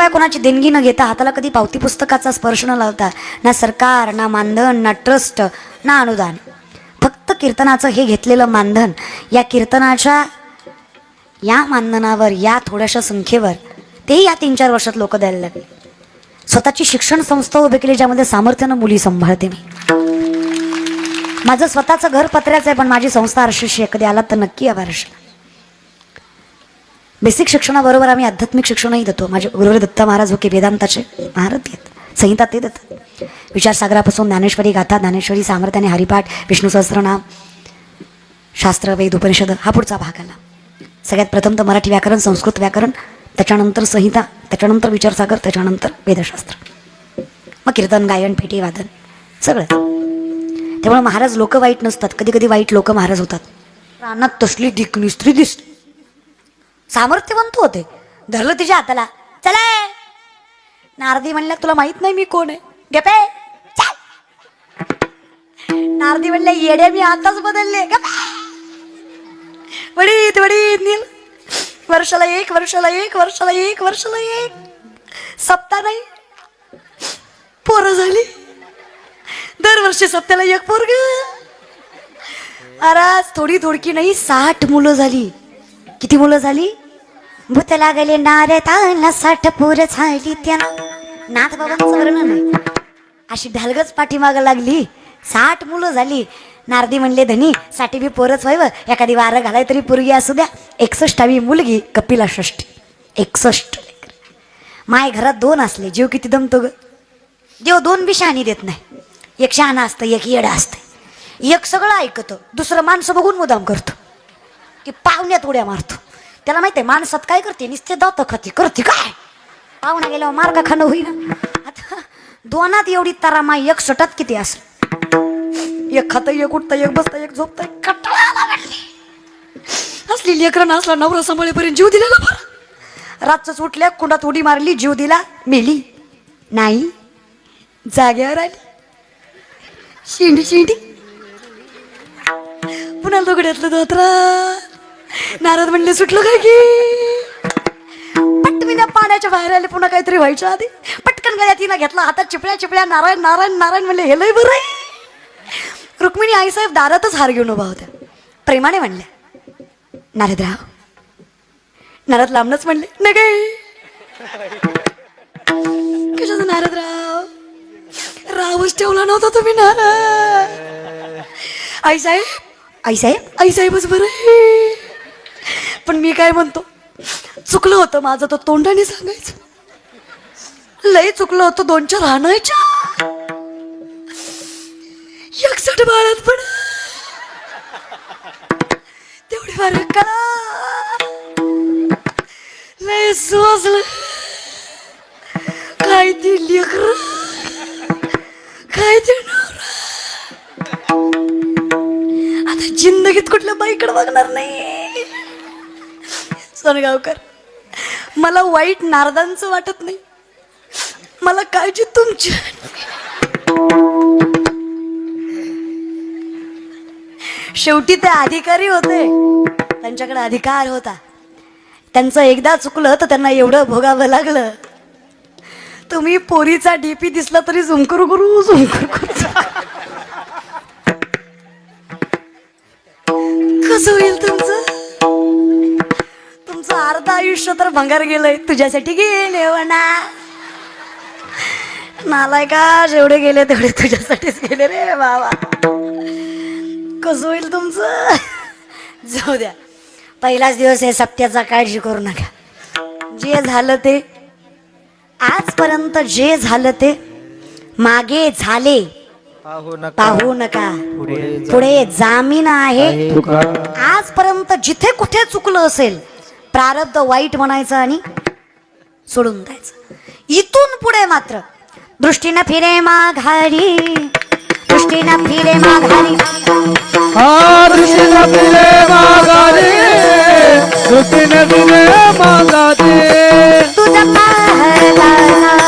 रुपया कोणाची देणगी न घेता हाताला कधी पावती पुस्तकाचा स्पर्श न लावता ना सरकार ना मानधन ना ट्रस्ट ना अनुदान. फक्त कीर्तनाचं हे घेतलेलं मानधन या कीर्तनाच्या या मानधनावर या थोड्याशा संख्येवर तेही या तीन चार वर्षात लोक द्यायला लागले. स्वतःची शिक्षण संस्था उभी केली ज्यामध्ये सामर्थ्यानं मुली सांभाळते मी. माझं स्वतःचं घर पत्र्याचं आहे पण माझी संस्था आरशीशी कधी आलात तर नक्की या बारशीला बेसिक शिक्षणाबरोबर आम्ही आध्यात्मिक शिक्षणही देतो. माझे गुरुदेव दत्त महाराज होके वेदांताचे महारथ आहेत. संहिता ते देतात. विचारसागरापासून ज्ञानेश्वरी गाथा ज्ञानेश्वरी सामर्थ्याने हरिपाठ विष्णू सहस्रनाम शास्त्र वेद उपनिषद हा पुढचा भाग आला. सगळ्यात प्रथम तर मराठी व्याकरण संस्कृत व्याकरण त्याच्यानंतर संहिता त्याच्यानंतर विचारसागर त्याच्यानंतर वेदशास्त्र. मग कीर्तन गायन पेटी वादन सगळं. त्यामुळे महाराज लोक वाईट नसतात. कधी कधी वाईट लोक महाराज होतात. रानात तसली दिकणी स्त्री दिसते. सामर्थ्यवंत होते. धरलं तिच्या हाताला. चला नारदी म्हणल्या तुला माहीत नाही मी कोण आहे. गपे नारदी म्हणल्या येड्या मी आताच बदलले. वडीत वडीत नील. वर्षाला एक वर्षाला एक वर्षाला एक वर्षाला एक. सप्ता नाही. पोरं झाली. दरवर्षी सप्त्याला एक पोरग. अरे थोडी थोडकी नाही साठ मुलं झाली. किती मुलं झाली? भूत लागले नारे ताना साठ पूर झाली त्यांना. नाथ बाबांचं वर्णन आहे. अशी ढालगच पाठीमाग लागली. साठ मुलं झाली. नारदी म्हणले धनी साठी बी पोरच व्हावं एखादी वारं घालाय तरी पोरगी असू द्या. एकसष्टावी मुलगी कपिला षष्टी एकसष्ट माय घरात दोन असले. जीव किती दमतो ग. देव दोन बी शहाणी देत नाही. एक शहाणा असतं एक येडं असतं. एक सगळं ऐकतं. दुसरं माणसं बघून मुदाम करतो. की पाहुण्यात उड्या मारतो. त्याला माहिती आहे माणसात काय करते? नुसते दात खाते. करते काय? पाहुणा गेल्यावर हो, मार्ग खाणं होईना. आता दोनात एवढी तारा माय एक सटात किती असं एक खात एक उठत एक बसत एक झोपत एक कटाळा असली लेकरं असला नवरा सांभाळेपर्यंत जीव दिलेला बरं? रातच उठल्या कुंडात उडी मारली जीव दिला मेली. नाही जाग्यावर आली. शिंडी शिंडी. पुन्हा दोघड्यातलं धोत्रा नारद म्हणले सुटलं काय की? पटविना पाण्याच्या बाहेर आले पुन्हा काहीतरी व्हायच्या आधी. पटकन गळ्या तिनं घेतला हातात चिपळ्या चिपळ्या नारायण नारायण नारायण म्हणले हे लय बरं रुक्मिणी आईसाहेब दारातच हार घेऊन उभा होत्या. प्रेमाने म्हणल्या नारदराव नारद लांबनच म्हणले नाही काय? कशाचं नारदराव? रावच ठेवला नव्हता तुम्ही नारद आईसाहेब आईसाहेब आईसाहेबच बरं पण मी काय म्हणतो? चुकलं होतं माझं तो तोंडाने सांगायचं. लय चुकलं होतं दोन चार हाणायच्या एकसठ बाळात पण. तेवढी फार करा. लय सोसलं काय ती लेकर. काय ते आता जिंदगीत कुठल्या बाईकडे बघणार नाही. सोनगावकर. मला वाईट नारदांचं वाटत नाही. मला काळजी तुमची. शेवटी ते अधिकारी होते. त्यांच्याकडे अधिकार होता. त्यांचं एकदा चुकलं तर त्यांना एवढं भोगावं लागलं. तुम्ही पोरीचा डीपी दिसला तरी झुमकर करू झुमकर करू कसं होईल तुमचं? आयुष्य तर भंगार गेलंय. तुझ्यासाठी गेले म्हणा. नालाय का जेवढे गेले तेवढे तुझ्यासाठीच गेले रे बाबा. कसं होईल तुमचं? जाऊ द्या. पहिलाच दिवस आहे सत्याचा काळजी करू नका. जे झालं ते आजपर्यंत जे झालं ते मागे झाले. पाहू नका. पाहू नका. पुढे जामीन आहे. आजपर्यंत जिथे कुठे चुकलं असेल प्रारब्ध वाईट म्हणायचं आणि सोडून द्यायचं. इथून पुढे मात्र दृष्टीनं फिरे माघारी दृष्टीनं फिरे माघारी. हा दृष्टीने दृष्टीने तुझं पाहता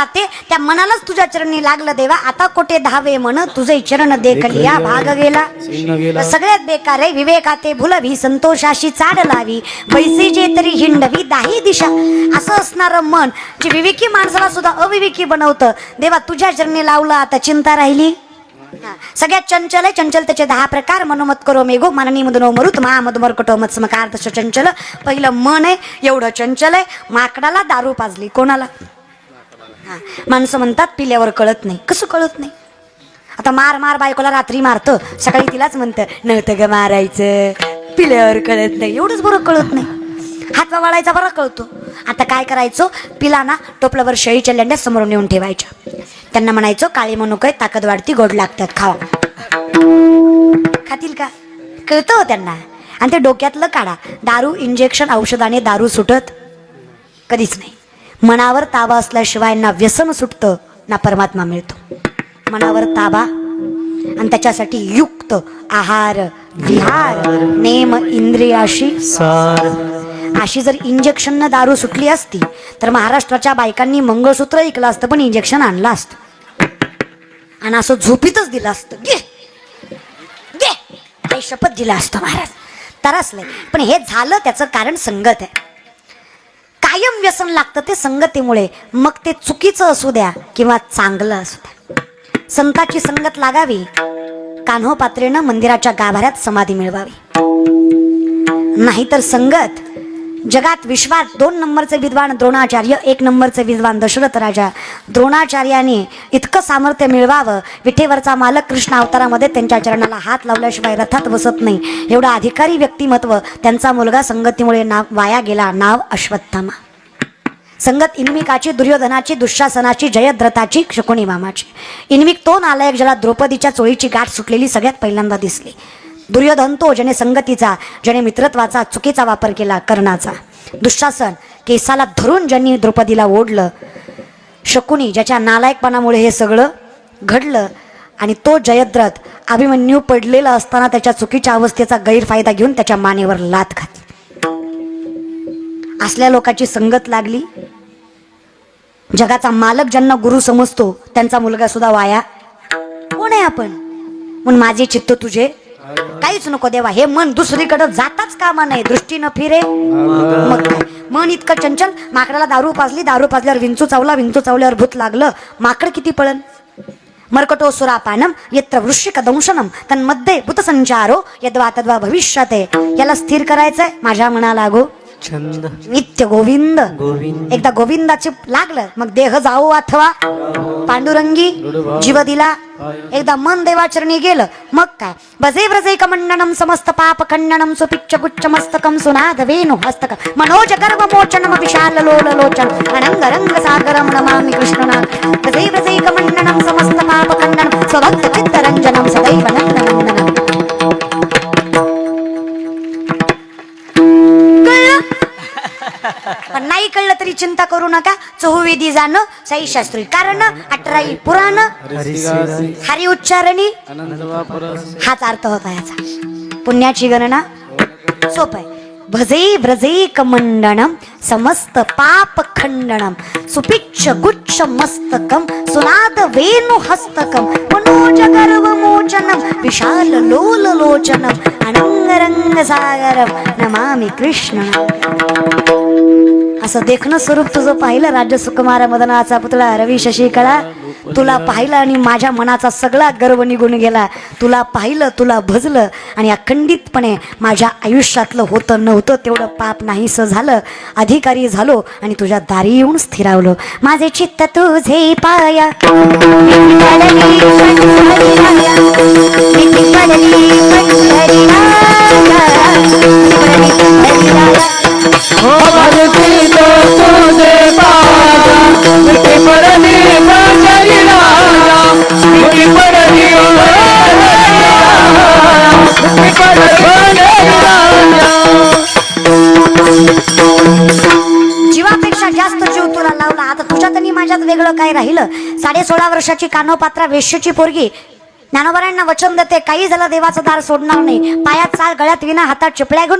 राहते त्या मनालाच तुझ्या चरणी लागलं देवा. आता कोठे धावे म्हण तुझे चरण देखलिया भाग गेला. सगळ्यात बेकार आहे विवेकाते भुलवी संतोषाशी चाड लावी. बैसे जे तरी हिंडवी दाही दिशा. असं असणारं मन जे विवेकी माणसाला सुद्धा अविवेकी बनवतं. देवा तुझ्या चरणी लावलं आता चिंता राहिली. सगळ्यात चंचल आहे चंचल त्याचे दहा प्रकार. मनोमत करो मेघो माननी मधुनो मरुत मा मधुमर कटो मत समकार तसं चंचल. पहिलं मन आहे एवढं चंचल आहे. माकडाला दारू पाजली कोणाला. माणसं म्हणतात पिल्यावर कळत नाही. कसं कळत नाही? आता मार मार बायकोला रात्री मारतं. सकाळी तिलाच म्हणतं नव्हतं ग मारायचं. पिल्यावर कळत नाही. एवढंच बरं कळत नाही. हात वाळायचा बरा कळतो. आता काय करायचो? पिलांना टोपल्यावर शेळीच्या लेंड्या समोर नेऊन ठेवायच्या. त्यांना म्हणायचो काळी मनुक ताकद वाढती गोड लागतात खावा. खातील का? कळतं हो त्यांना. आणि ते डोक्यातलं काढा. दारू इंजेक्शन औषधाने दारू सुटत कधीच नाही. मनावर ताबा असल्याशिवाय ना व्यसन सुटतं ना परमात्मा मिळतो. मनावर ताबा आणि त्याच्यासाठी युक्त आहार विहार नेम इंद्रियाशी अशी जर इंजेक्शन दारू सुटली असती तर महाराष्ट्राच्या बायकांनी मंगळसूत्र ऐकलं असतं पण इंजेक्शन आणलं असतं. आणि असं झोपीतच दिलं असतं. घे. घे. शपथ दिलं असतं महाराज. तरसलंय पण हे झालं त्याचं कारण संगत आहे. कायम व्यसन लागतं ते संगतीमुळे. मग ते चुकीचं असू द्या किंवा चांगलं असू द्या. संताची संगत लागावी. कान्होपात्रेनं मंदिराच्या गाभाऱ्यात समाधी मिळवावी. नाहीतर संगत जगात विश्वात दोन नंबरचे विद्वान द्रोणाचार्य एक नंबरचे विद्वान दशरथ राजा. द्रोणाचार्याने इतकं सामर्थ्य मिळवावं विठेवरचा मालक कृष्ण अवतारामध्ये त्यांच्या चरणाला हात लावल्याशिवाय रथात बसत नाही. एवढं अधिकारी व्यक्तिमत्व त्यांचा मुलगा संगतीमुळे नाव वाया गेला नाव अश्वत्थामा. संगत इन्मिकाची दुर्योधनाची दुःशासनाची जयद्रथाची शकुनी मामाची. इन्मिक तो नालायक ज्याला द्रौपदीच्या चोळीची गाठ सुटलेली सगळ्यात पहिल्यांदा दिसली. दुर्योधन तो ज्याने संगतीचा ज्याने मित्रत्वाचा चुकीचा वापर केला कर्णाचा. दुःशासन केसाला धरून ज्यांनी द्रौपदीला ओढलं शकुनी ज्याच्या नालायकपणामुळे हे सगळं घडलं आणि तो जयद्रथ अभिमन्यू पडलेला असताना त्याच्या चुकीच्या अवस्थेचा गैरफायदा घेऊन त्याच्या मानेवर लात घातली. असल्या लोकांची संगत लागली. जगाचा मालक ज्यांना गुरु समजतो त्यांचा मुलगा सुद्धा वाया. कोण आहे आपण? म्हणून माझे चित्त तुझे काहीच नको देवा हे मन दुसरीकडे जाताच कामा नाही दृष्टीनं फिरे. मग काय? मन इतकं चंचल माकडाला दारू पाजली दारू पाजल्यावर विंचू चावला विंचू चावल्यावर भूत लागलं. माकड किती पळन? मर्कटो सुरापानम यत्र वृश्चिक दंशनम तन्मध्ये भूतसंचारो यद्वा तद्वा भविष्यते. याला स्थिर करायचंय माझ्या मनाला गो. छंद. नित्य गोविंद. गोविंद. एकदा गोविंदाचे लागलं मग देह जाऊ अथवा पांडुरंगी जीव दिला. एकदा मन देवाचरणी गेलं मग काय? बजे व्रजे कमंडनम समस्त पाप खंडनम सुपिच्च गुच्च मस्तकम सुनाद वेणु हस्तक. मनोज गर्भ मोचनम विशाल लोल लोचन. अनंग रंग सागरम नमामि कृष्णना बजे व्रजे कमंडनम समस्त पाप खंडनम. स्वभक्त चित्त रंजनम सदैव नंदनंदनम चिंता करू नका. चहुवेदी जाणं साई शास्त्री कारण अठराई पुराण हरि हरी उच्चारणी हाच अर्थ होता याचा. पुण्याची गणना सोप आहे. भजे व्रजे कमंडणम समस्त पाप खंडणम सुपिच्छ गुच्छ मस्तकम सुनाद वेणु हस्तकम मनोज गर्व मोचनम विशाल लोल लोचनम अनंग रंग सागरम नमामि कृष्ण असं देखणं स्वरूप तुझं पाहिलं राज्य सुकुमार मदनाचा पुतळा रवी शशिकळा तुला पाहिलं आणि माझ्या मनाचा सगळा गर्व निघून गेला. तुला पाहिलं तुला भजलं आणि अखंडितपणे माझ्या आयुष्यातलं होतं नव्हतं तेवढं पाप नाहीसं झालं. अधिकारी झालो आणि तुझ्या दारी येऊन स्थिरावलो. माझे चित्त तुझे पाया. भीती हो जीवापेक्षा जास्त जीव तुला लावला. आता तुझ्यात आणि माझ्यात वेगळं काय राहिलं? साडे सोळा वर्षाची कानोपात्रा वेश्यची पोरगी. ज्ञानोबरांना वचन देते काही झालं देवाचं दार सोडणार नाही. पायात चाल गळ्यात विना हातात चिपळ्या घेऊन